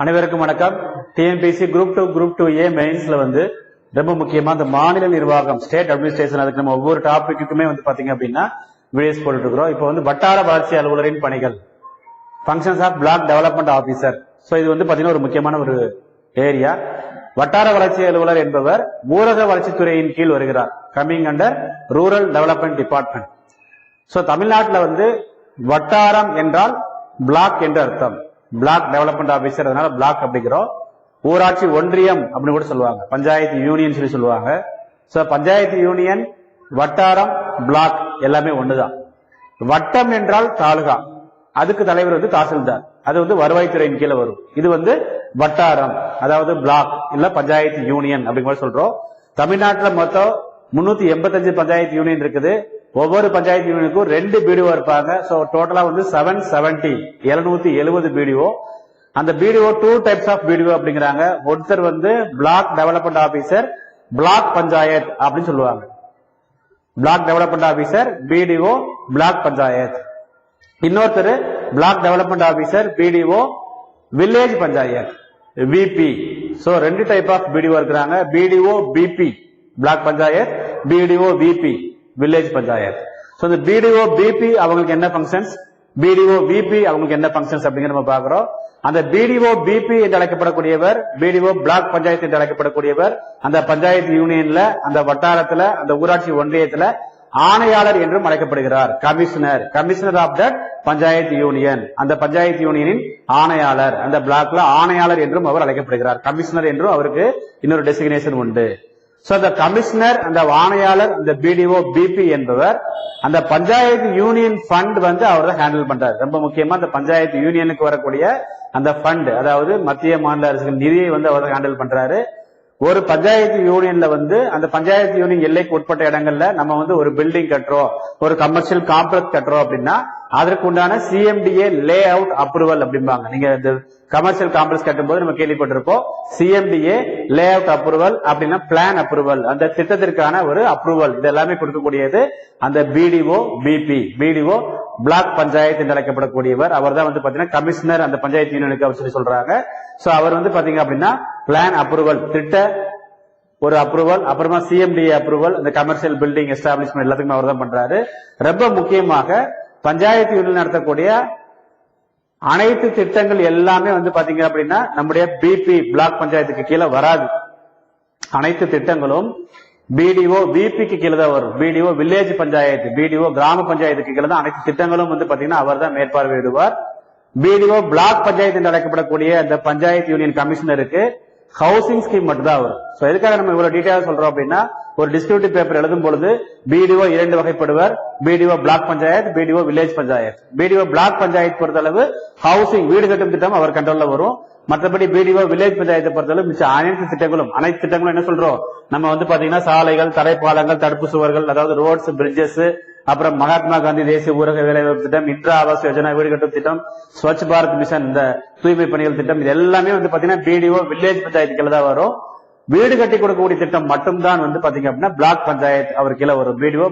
அனைவருக்கும் வணக்கம். TNPSC group two group two A மெயின்ஸ்ல வந்து ரொம்ப முக்கியமா இந்த மாநில நிர்வாகம் ஸ்டேட் அட்மினிஸ்ட்ரேஷன் அதுக்கு நம்ம ஒவ்வொரு டாபிக்குமே வந்து பாத்தீங்க அப்படின்னா வீடியோஸ் போட்டுட்டு இருக்கிறோம் இப்போ வந்து வட்டார வளர்ச்சி அலுவலரின் பணிகள். Functions of block development officer so இது வந்து பாத்தீங்கன்னா ஒரு முக்கியமான ஒரு ஏரியா வட்டார வளர்ச்சி அலுவலர் என்பவர் ஊரக வளர்ச்சித்துறையின் கீழ் வருகிறார். Coming under rural development department so தமிழ்நாட்டில் வந்து வட்டாரம் என்றால் பிளாக் என்று அர்த்தம். பிளாக் டெவலப்மெண்ட் ஆபீசர் அதனால பிளாக் அப்படிங்கிறோம். ஊராட்சி ஒன்றியம் அப்படின்னு கூட சொல்லுவாங்க. பஞ்சாயத்து யூனியன் சொல்லி சொல்லுவாங்க. சோ பஞ்சாயத்து யூனியன் வட்டாரம் பிளாக் எல்லாமே ஒண்ணுதான். வட்டம் என்றால் தாலுகா. அதுக்கு தலைவர் வந்து தாசில்தார். அது வந்து வருவாய்த்துறையின் கீழே வரும். இது வந்து வட்டாரம் அதாவது பிளாக் இல்ல பஞ்சாயத்து யூனியன் அப்படிங்கிற மாதிரி சொல்றோம். தமிழ்நாட்டுல மொத்தம் முன்னூத்தி எண்பத்தஞ்சு பஞ்சாயத்து யூனியன் இருக்குது. ஒவ்வொரு பஞ்சாயத்து யூனியனுக்கும் ரெண்டு பிடிஓ இருப்பாங்க. ஸோ டோட்டலா வந்து செவன் செவன்டி எழுநூத்தி எழுபது பிடிஓ அந்த BDO two types of BDO அப்படிங்கிறாங்க. ஒருத்தர் வந்து block development officer block panchayat அப்படின்னு சொல்லுவாங்க. Block development officer BDO block panchayat. இன்னொருத்தர் block development officer BDO village panchayat VP so ரெண்டு டைப் ஆஃப் பிடிஓ இருக்கிறாங்க. BDO BP block panchayat BDO VP village panchayat so இந்த BDO BP அவங்களுக்கு என்ன functions BDO VP அவங்களுக்கு என்ன functions அப்படிங்கிற நம்ம பாக்குறோம் அந்த பிடிஓ பிபி என்று அழைக்கப்படக்கூடியவர் பிடிஓ பிளாக் பஞ்சாயத்து என்று அழைக்கப்படக்கூடியவர் அந்த பஞ்சாயத்து யூனியன்ல அந்த வட்டாரத்துல அந்த ஊராட்சி ஒன்றியத்துல ஆணையாளர் என்றும் அழைக்கப்படுகிறார். Commissioner commissioner of that panchayat union அந்த பஞ்சாயத்து யூனியனின் ஆணையாளர். அந்த பிளாக்ல ஆணையாளர் என்றும் அவர் அழைக்கப்படுகிறார். கமிஷனர் என்றும் அவருக்கு இன்னொரு டெசிக்னேஷன் உண்டு. சோ அந்த கமிஷனர் அந்த வானையாளர் அந்த பிடிஓ பிபி என்பவர் அந்த பஞ்சாயத்து யூனியன் ஃபண்ட் வந்து அவர் தான் ஹேண்டில் பண்றாரு. ரொம்ப முக்கியமா அந்த பஞ்சாயத்து யூனியனுக்கு வரக்கூடிய அந்த ஃபண்ட் அதாவது மத்திய மாநில அரசு நிதியை வந்து அவர் தான் ஹேண்டில் பண்றாரு. ஒரு பஞ்சாயத்து யூனியன்ல வந்து அந்த பஞ்சாயத்து யூனியன் எல்லைக்கு உட்பட்ட இடங்கள்ல நம்ம வந்து ஒரு பில்டிங் கட்டுறோம் ஒரு கமர்ஷியல் காம்ப்ளெக்ஸ் கட்டுறோம் அப்படின்னா அதற்கு உண்டான சிஎம்டிஏ லே அவுட் அப்ரூவல் அப்படிம்பாங்க. நீங்க இந்த கமர்ஷியல் காம்ப்ளெக்ஸ் கட்டும்போது நம்ம கேள்விப்பட்டிருப்போம் சிஎம்டிஏ லே அவுட் அப்ரூவல் அப்படின்னா பிளான் அப்ரூவல் அந்த திட்டத்திற்கான ஒரு அப்ரூவல் இது எல்லாமே கொடுக்கக்கூடியது அந்த BDO BP BDO block panchayat என்று அழைக்கப்படக்கூடியவர். அவர் தான் வந்து பாத்தீங்கன்னா கமிஷனர் அந்த பஞ்சாயத்து யூனியனுக்கு அவர் சொல்லி சொல்றாங்க. சோ அவர் வந்து பாத்தீங்க அப்படின்னா பிளான் அப்ரூவல் திட்ட ஒரு அப்ரூவல் அப்புறமா சிஎம்டிஏ அப்ரூவல் இந்த கமர்ஷியல் பில்டிங் எஸ்டாப்ளிஷ்மெண்ட் எல்லாத்துக்குமே அவர் தான் பண்றாரு. ரொம்ப முக்கியமாக பஞ்சாயத்து யூனியன் நடத்தக்கூடிய அனைத்து திட்டங்கள் எல்லாமே வந்து பாத்தீங்க அப்படின்னா நம்முடைய பிபி பிளாக் பஞ்சாயத்துக்கு கீழே வராது. அனைத்து திட்டங்களும் பிடிஓ பிபிக்கு கீழே தான் வரும். பிடிஓ வில்லேஜ் பஞ்சாயத்து பிடிஓ கிராம பஞ்சாயத்துக்கு கீழே தான் அனைத்து திட்டங்களும் வந்து பாத்தீங்கன்னா அவர் தான் மேற்பார்வையிடுவார் பிடிஓ பிளாக் பஞ்சாயத்து என்று அழைக்கப்படக்கூடிய அந்த பஞ்சாயத்து யூனியன் கமிஷனருக்கு ஹவுசிங் ஸ்கீம் மட்டும் தான் வரும். சோ எதுக்காக நம்ம இவ்வளவு டீட்டெயிலாக சொல்றோம் அப்படின்னா ஒரு டிஸ்கிரிப்டிவ் பேப்பர் எழுதும் பொழுது பிடிஓ இரண்டு வகைப்படுவர். BDO block panchayat BDO village panchayat BDO block panchayat பொறுத்தளவு ஹவுசிங் வீடு கட்டும் திட்டம் அவர் கண்ட்ரோல்ல வரும். மற்றபடி பிடிஓ வில்லேஜ் பஞ்சாயத்தை பொறுத்தளவு மிச்ச அனைத்து திட்டங்களும் அனைத்து திட்டங்களும் என்ன சொல்றோம்? நம்ம வந்து பாத்தீங்கன்னா சாலைகள் தரைப்பாலங்கள் தடுப்பு சுவர்கள் அதாவது ரோட்ஸ் பிரிட்ஜஸ் அப்புறம் மகாத்மா காந்தி தேசிய ஊரக வேலைவாய்ப்பு திட்டம் இந்திரா ஆவாஸ் யோஜனா வீடு கட்டும் திட்டம் ஸ்வச் பாரத் மிஷன் இந்த தூய்மை பணிகள் திட்டம் இது எல்லாமே வந்து பாத்தீங்கன்னா பிடிஓ வில்லேஜ் பஞ்சாயத்துக்கள் தான் வரும். வீடு கட்டி கொடுக்கக்கூடிய திட்டம் மட்டும்தான் வந்து பாத்தீங்க அப்படின்னா பிளாக் பஞ்சாயத்து அவர் கீழே வரும். பிடிஓ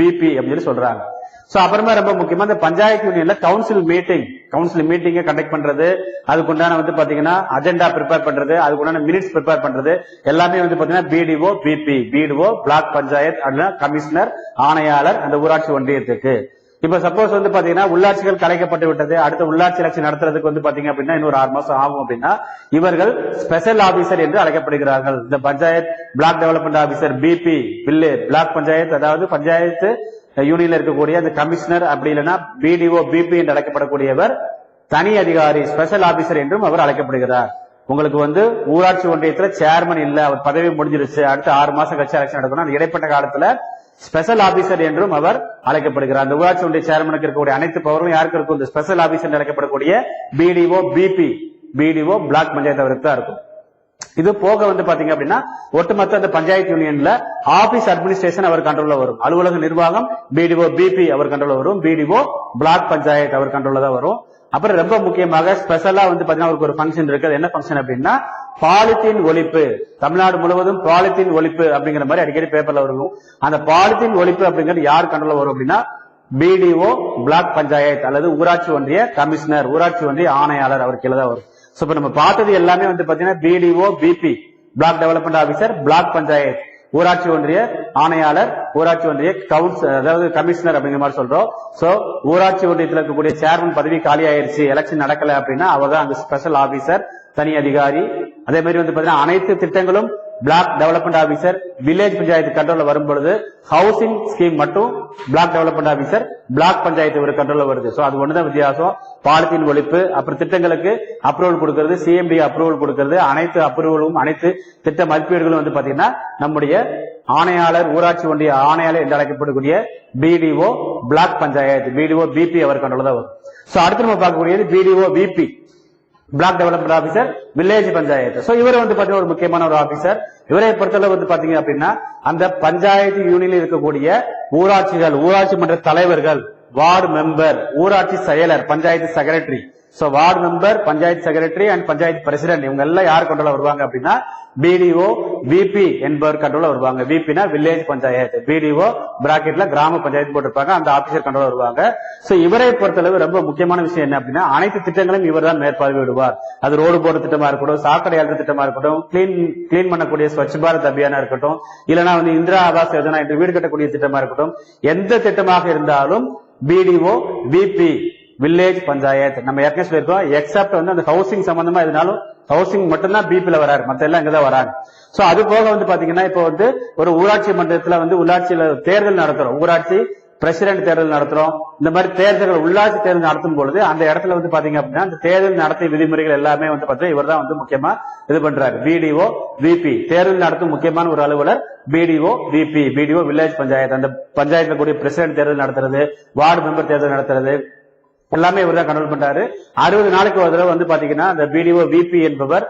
பிபி அப்படின்னு சொல்லி சொல்றாங்க. சோ அப்புறமா ரொம்ப முக்கியமா இந்த பஞ்சாயத்து யூனியன்ல கவுன்சில் மீட்டிங் கவுன்சில் மீட்டிங்க கண்டக்ட் பண்றது அதுக்குண்டான வந்து பாத்தீங்கன்னா அஜெண்டா ப்ரிப்பேர் பண்றது அதுக்குண்டான மினிட்ஸ் ப்ரிப்பேர் பண்றது எல்லாமே வந்து பாத்தீங்கன்னா BDO BP BDO block panchayat அப்படின்னா கமிஷனர் ஆணையாளர் அந்த ஊராட்சி ஒன்றியத்துக்கு. இப்ப சப்போஸ் வந்து பாத்தீங்கன்னா உள்ளாட்சிகள் கலைக்கப்பட்டு விட்டது அடுத்த உள்ளாட்சி எலெக்ஷன் நடத்துறதுக்கு வந்து பாத்தீங்க அப்படின்னா இன்னொரு ஆறு மாசம் ஆகும் அப்படின்னா இவர்கள் ஸ்பெஷல் ஆபீசர் என்று அழைக்கப்படுகிறார்கள். இந்த panchayat block development officer BP bill block panchayat அதாவது பஞ்சாயத்து யூனியன்ல இருக்கக்கூடிய அந்த கமிஷனர் அப்படி இல்லைன்னா பிடிஓ பிபி என்று அழைக்கப்படக்கூடியவர் தனி அதிகாரி ஸ்பெஷல் ஆபீசர் என்றும் அவர் அழைக்கப்படுகிறார். உங்களுக்கு வந்து ஊராட்சி ஒன்றியத்துல சேர்மன் இல்ல அவர் பதவி முடிஞ்சிருச்சு அடுத்து ஆறு மாசம் கட்சி எலெக்ஷன் நடக்கணும் இடைப்பட்ட காலத்துல ஸ்பெஷல் ஆபீசர் என்றும் அவர் அழைக்கப்படுகிறார். அந்த ஊராட்சி ஒன்றிய சேர்மனுக்கு இருக்கக்கூடிய அனைத்து பவரும் யாருக்கு இருக்கும்? இந்த ஸ்பெஷல் ஆபீசர் என்று அழைக்கப்படக்கூடிய BDO BP BDO block panchayat அவருக்கு தான் இருக்கும். இது போக வந்து பாத்தீங்க அப்படின்னா ஒட்டுமொத்த அந்த பஞ்சாயத்து யூனியன்ல ஆபீஸ் அட்மினிஸ்ட்ரேஷன் அவர் கண்ட்ரோல்ல வரும். அலுவலக நிர்வாகம் பிடிஓ பிபி அவர் கண்ட்ரோல்ல வரும். பிடிஓ பிளாக் பஞ்சாயத் அவர் கண்ட்ரோல்ல தான் வரும். அப்புறம் ரொம்ப முக்கியமாக ஸ்பெஷலா வந்து பாத்தீங்கன்னா அவருக்கு ஒரு ஃபங்க்ஷன் இருக்கு அது என்ன ஃபங்க்ஷன் அப்படின்னா பாலித்தீன் ஒழிப்பு. தமிழ்நாடு முழுவதும் பாலித்தீன் ஒழிப்பு அப்படிங்கிற மாதிரி அடிக்கடி பேப்பர்ல வரும். அந்த பாலித்தீன் ஒழிப்பு அப்படிங்கிறது யார் கண்ட்ரோல்ல வரும் அப்படின்னா பிடிஓ பிளாக் பஞ்சாயத் அல்லது ஊராட்சி ஒன்றிய கமிஷனர் ஊராட்சி ஒன்றிய ஆணையாளர் அவர் கீழே தான் வரும். சோ இப்ப நம்ம பார்த்தது எல்லாமே வந்து பாத்தீங்கன்னா BDO BP block development officer block panchayat ஊராட்சி ஒன்றிய ஆணையாளர் ஊராட்சி ஒன்றிய கவுன்சில் அதாவது கமிஷனர் அப்படிங்கிற மாதிரி சொல்றோம். சோ ஊராட்சி ஒன்றியத்தில் இருக்கக்கூடிய சேர்மன் பதவி காலி ஆயிருச்சு எலெக்ஷன் நடக்கல அப்படின்னா அவதான் தான் அந்த ஸ்பெஷல் ஆபீசர் தனி அதிகாரி. அதே மாதிரி வந்து பாத்தீங்கன்னா அனைத்து திட்டங்களும் block development officer village panchayat கண்ட்ரோல வரும் பொழுது ஹவுசிங் ஸ்கீம் மட்டும் block development officer block panchayat ஒரு கண்ட்ரோல வருது. சோ அது ஒண்ணுதான் வித்தியாசம். பாலித்தீன் ஒழிப்பு அப்புறம் திட்டங்களுக்கு அப்ரூவல் கொடுக்கறது சிஎம்டி அப்ரூவல் கொடுக்கறது அனைத்து அப்ரூவலும் அனைத்து திட்ட மதிப்பீடுகளும் வந்து பாத்தீங்கன்னா நம்முடைய ஆணையாளர் ஊராட்சி ஒன்றிய ஆணையாளர் என்று அழைக்கப்படக்கூடிய BDO block panchayat BDO BP அவர் கண்ட்ரோல் தான் வரும். சோ அடுத்து நம்ம பார்க்கக்கூடியது BDO VP block development officer village panchayat so இவர் வந்து பாத்தீங்கன்னா ஒரு முக்கியமான ஒரு ஆபீசர் இவரை பொறுத்தளவு வந்து பாத்தீங்க அப்படின்னா அந்த பஞ்சாயத்து யூனியனில் இருக்கக்கூடிய ஊராட்சிகள் ஊராட்சி மன்ற தலைவர்கள் வார்டு மெம்பர் ஊராட்சி செயலர் panchayat secretary so ward member panchayat secretary and panchayat president இவங்க எல்லாம் யார் கண்ட்ரோல வருவாங்க அப்படின்னா பிடிஓ விபி என்பவர் கண்ட்ரோல வருவாங்க. விபினா வில்லேஜ் பஞ்சாயத்து பிடிஓ பிராக்கெட்ல கிராம பஞ்சாயத்து போட்டிருப்பாங்க. அந்த ஆபீசர் கண்ட்ரோல வருவாங்க. சோ இவரை பொறுத்தளவு ரொம்ப முக்கியமான விஷயம் என்ன அப்படின்னா அனைத்து திட்டங்களையும் இவர் தான் மேற்பார்வையிடுவார் அது ரோடு போடுற திட்டமா இருக்கட்டும் சாக்கடை அழுத்த திட்டமா இருக்கட்டும் கிளீன் கிளீன் பண்ணக்கூடிய ஸ்வச் பாரத் அபியானா இருக்கட்டும் இல்லைனா வந்து இந்திரா ஆவாஸ் யோஜனா என்று வீடு கட்டக்கூடிய திட்டமா இருக்கட்டும் எந்த திட்டமாக இருந்தாலும் பிடிஓ விபி வில்லேஜ் பஞ்சாயத் நம்ம ஏற்கனவே சொல்லியிருக்கோம் எக்ஸப்ட் வந்து அந்த ஹவுசிங் சம்பந்தமா இருந்தாலும் ஹவுசிங் மட்டும்தான் பிபில வராரு. மத்த எல்லாம் இங்கதான் வராங்க. சோ அது போக வந்து பாத்தீங்கன்னா இப்போ வந்து ஒரு ஊராட்சி மன்றத்துல வந்து உள்ளாட்சியில தேர்தல் நடத்துறோம். ஊராட்சி பிரசிடென்ட் தேர்தல் நடத்துறோம். இந்த மாதிரி தேர்தல்கள் உள்ளாட்சி தேர்தல் நடத்தும் பொழுது அந்த இடத்துல வந்து பாத்தீங்க அப்படின்னா அந்த தேர்தல் நடத்தை விதிமுறைகள் எல்லாமே வந்து பாத்தீங்கன்னா இவர் தான் வந்து முக்கியமா இது பண்றாரு. பிடிஓ விபி தேர்தல் நடத்தும் முக்கியமான ஒரு அலுவலர் BDO VP BDO village panchayat அந்த பஞ்சாயத்துல கூடிய பிரசிடென்ட் தேர்தல் நடத்துறது வார்டு மெம்பர் தேர்தல் நடத்துறது எல்லாமே இவர் தான் கண்ட்ரோல் பண்றாரு. அறுபது நாளைக்கு ஒரு தடவை வந்து பாத்தீங்கன்னா அந்த பிடிஓ விபி என்பவர்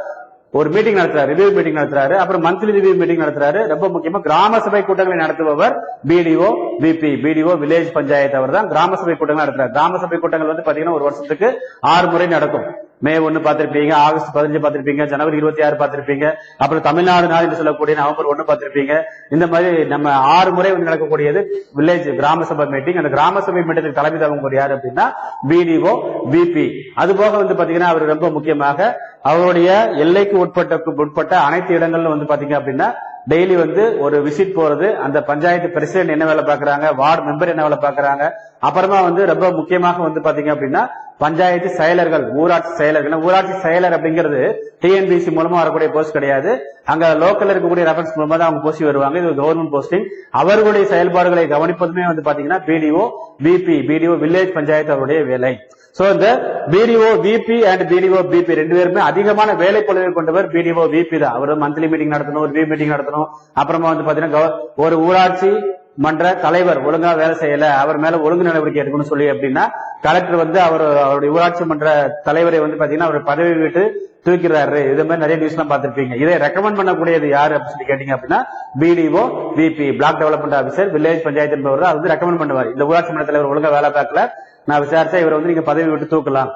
ஒரு மீட்டிங் நடத்துறாரு ரிவ்யூ மீட்டிங் நடத்துறாரு அப்புறம் மந்த்லி ரிவ்யூ மீட்டிங் நடத்துறாரு. ரொம்ப முக்கியமா கிராம சபை கூட்டங்களை நடத்துபவர் BDO BP BDO village panchayat அவர் தான் கிராம சபை கூட்டங்கள் நடத்துறாரு. கிராம சபை கூட்டங்கள் வந்து பாத்தீங்கன்னா ஒரு வருஷத்துக்கு ஆறு முறை நடக்கும். மே ஒன்னு பார்த்திருப்பீங்க ஆகஸ்ட் பதினஞ்சு பார்த்திருப்பீங்க ஜனவரி இருபத்தி ஆறு பார்த்திருப்பீங்க அப்புறம் தமிழ்நாடு நாள் என்று சொல்லக்கூடிய நவம்பர் ஒன்னு பார்த்திருப்பீங்க. இந்த மாதிரி நம்ம ஆறு முறை வந்து நடக்கக்கூடியது வில்லேஜ் கிராம சபை மீட்டிங் அந்த கிராம சபை மீட்டத்துக்கு தலைமை தாங்கக்கூடிய யார் அப்படின்னா பிடிஓ பிபி அது போக வந்து பாத்தீங்கன்னா அவர் ரொம்ப முக்கியமாக அவருடைய எல்லைக்கு உட்பட்ட உட்பட்ட அனைத்து இடங்கள்ல வந்து பாத்தீங்க அப்படின்னா டெய்லி வந்து ஒரு விசிட் போறது அந்த பஞ்சாயத்து பிரசிடென்ட் என்ன வேலை பாக்குறாங்க வார்டு மெம்பர் என்ன வேலை பாக்குறாங்க அப்புறமா வந்து ரொம்ப முக்கியமாக வந்து பாத்தீங்க அப்படின்னா பஞ்சாயத்து செயலர்கள் ஊராட்சி செயலர்கள். ஊராட்சி செயலர் அப்படிங்கிறது டிஎன்பிசி மூலமா வரக்கூடிய போஸ்ட் கிடையாது. அங்க லோக்கல்ல இருக்கக்கூடிய ரெஃபரன்ஸ் மூலமா தான் அவங்க போஸ்ட் வருவாங்க. இது கவர்மெண்ட் போஸ்டிங் அவர்களுடைய செயல்பாடுகளை கவனிப்பதுமே வந்து பாத்தீங்கன்னா BDO BP BDO village panchayat அவருடைய வேலை. சோ இந்த BDO VP and BDO BP ரெண்டு பேருமே அதிகமான வேலை பொழுதை கொண்டவர் பிடிஓ விபி தான். அவர் மந்த்லி மீட்டிங் நடத்தணும் ஒரு வி மீட்டிங் நடத்தணும். அப்புறமா வந்து பாத்தீங்கன்னா ஒரு ஊராட்சி மன்ற தலைவர் ஒழுங்கா வேலை செய்யல அவர் மேல ஒழுங்கு நடவடிக்கை எடுக்கணும்னு சொல்லி அப்படின்னா கலெக்டர் வந்து அவர் அவருடைய ஊராட்சி மன்ற தலைவரை வந்து பாத்தீங்கன்னா அவர் பதவி விட்டு தூக்கிறாரு இது மாதிரி நிறைய நியூஸ் எல்லாம் பார்த்திருப்பீங்க. இதை ரெக்கமெண்ட் பண்ணக்கூடியது யாரு அப்படின்னு சொல்லி கேட்டீங்க அப்படின்னா BDO VP block development officer village panchayat என்பவர் தான் அது வந்து ரெக்கமெண்ட் பண்ணுவார். இந்த ஊராட்சி மன்ற தலைவர் ஒழுங்கா வேலை பார்க்கல நான் விசாரிச்சா இவர் வந்து நீங்க பதவி விட்டு தூக்கலாம்.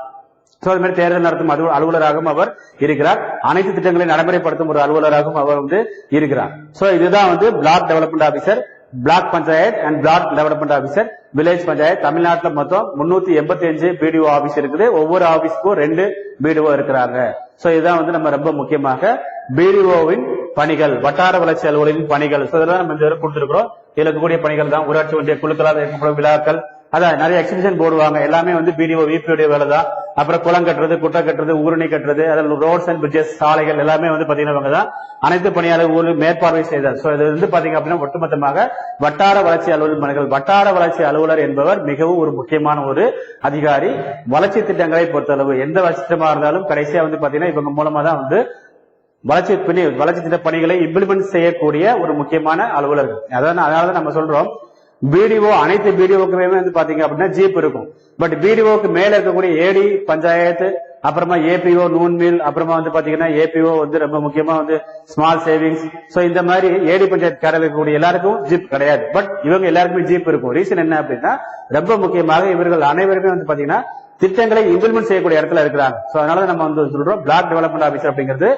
சோ அது மாதிரி தேர்தல் நடத்தும் அலுவ- அலுவலராகவும் அவர் இருக்கிறார். அனைத்து திட்டங்களை நடைமுறைப்படுத்தும் ஒரு அலுவலராகவும் அவர் வந்து இருக்கிறார். சோ இதுதான் வந்து block development officer block panchayat and block development officer village panchayat தமிழ்நாட்டில் மொத்தம் முன்னூத்தி எண்பத்தி அஞ்சு பிடிஓ ஆபீஸ் இருக்குது. ஒவ்வொரு ஆபீஸ்க்கும் ரெண்டு பிடிஓ இருக்கிறாங்க. சோ இதுதான் வந்து நம்ம ரொம்ப முக்கியமாக பிடிஓவின் பணிகள் வட்டார வளர்ச்சி அலுவலரின் பணிகள். சோ இதெல்லாம் நம்ம இந்த கொடுத்துருக்கிறோம். கொடுத்திருக்கிறோம் இருக்கக்கூடிய பணிகள் தான். ஊராட்சி ஒன்றிய குழுக்களால் ஏற்படும் விழாக்கள். அதான் நிறைய எக்ஸிபிஷன் போடுவாங்க. எல்லாமே வந்து பிடிஓ விபியோடைய வேலை தான். அப்புறம் குளம் கட்டுறது குட்டை கட்டுறது ஊரணி கட்டுறது அதில் ரோட்ஸ் அண்ட் பிரிட்ஜஸ் சாலைகள் எல்லாமே வந்து பாத்தீங்கன்னா தான். அனைத்து பணியாளர் ஊரில் மேற்பார்வை செய்தார். ஸோ இது வந்து பாத்தீங்க அப்படின்னா ஒட்டுமொத்தமாக வட்டார வளர்ச்சி அலுவலர் வட்டார வளர்ச்சி அலுவலர் என்பவர் மிகவும் ஒரு முக்கியமான ஒரு அதிகாரி. வளர்ச்சி திட்டங்களை பொறுத்தளவு எந்த வளர்ச்சி திட்டமா இருந்தாலும் கடைசியா வந்து பாத்தீங்கன்னா இவங்க மூலமா தான் வந்து வளர்ச்சி பணி வளர்ச்சி திட்ட பணிகளை இம்ப்ளிமெண்ட் செய்யக்கூடிய ஒரு முக்கியமான அலுவலர்கள். அதான் அதனால நம்ம சொல்றோம் பிடிஓ அனைத்து பிடிஓக்குமே வந்து பாத்தீங்க அப்படின்னா ஜீப் இருக்கும். பட் பிடிஓக்கு மேல இருக்கக்கூடிய ஏடி பஞ்சாயத்து அப்புறமா ஏபிஓ நூன் மில் அப்புறமா வந்து பாத்தீங்கன்னா ஏபிஓ வந்து ரொம்ப முக்கியமா வந்து ஸ்மால் சேவிங்ஸ் சோ இந்த மாதிரி ஏடி பஞ்சாயத்து காரர் இருக்கக்கூடிய எல்லாருக்கும் ஜீப் கிடையாது. பட் இவங்க எல்லாருக்குமே ஜீப் இருக்கும். ரீசன் என்ன அப்படின்னா ரொம்ப முக்கியமாக இவர்கள் அனைவருமே வந்து பாத்தீங்கன்னா திட்டங்களை இம்ப்ளிமெண்ட் செய்யக்கூடிய இடத்துல இருக்கிறாங்க. சோ அதனால நம்ம வந்து சொல்றோம் பிளாக் டெவலப்மெண்ட் ஆபீசர் அப்படிங்கிறது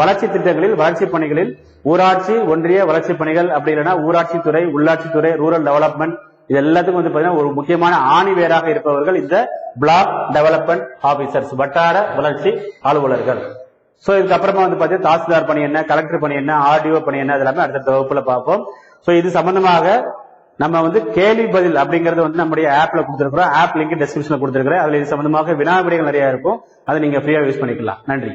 வளர்ச்சி திட்டங்களில் வளர்ச்சி பணிகளில் ஊராட்சி ஒன்றிய வளர்ச்சி பணிகள் அப்படி இல்லைன்னா ஊராட்சி துறை உள்ளாட்சி துறை ரூரல் டெவலப்மெண்ட் இது எல்லாத்துக்கும் வந்து பாத்தீங்கன்னா ஒரு முக்கியமான ஆணிவேராக இருப்பவர்கள் இந்த பிளாக் டெவலப்மெண்ட் ஆபீசர்ஸ் வட்டார வளர்ச்சி அலுவலர்கள். சோ இதுக்கப்புறமா வந்து பாத்தீங்கன்னா தாசில்தார் பணி என்ன கலெக்டர் பணி என்ன ஆர்டிஓ பணி என்ன எல்லாமே அடுத்த வகுப்புல பார்ப்போம். சோ இது சம்பந்தமாக நம்ம வந்து கேள்வி பதில் அப்படிங்கறது வந்து நம்முடைய ஆப்ல கொடுத்துருக்கோம் ஆப் லிங்க் டிஸ்கிரிப்ஷன்ல கொடுத்துருக்கிறேன். அதுல இது சம்பந்தமாக வினா விடைகள் நிறைய இருக்கும். அதை நீங்க ஃப்ரீயா யூஸ் பண்ணிக்கலாம். நன்றி.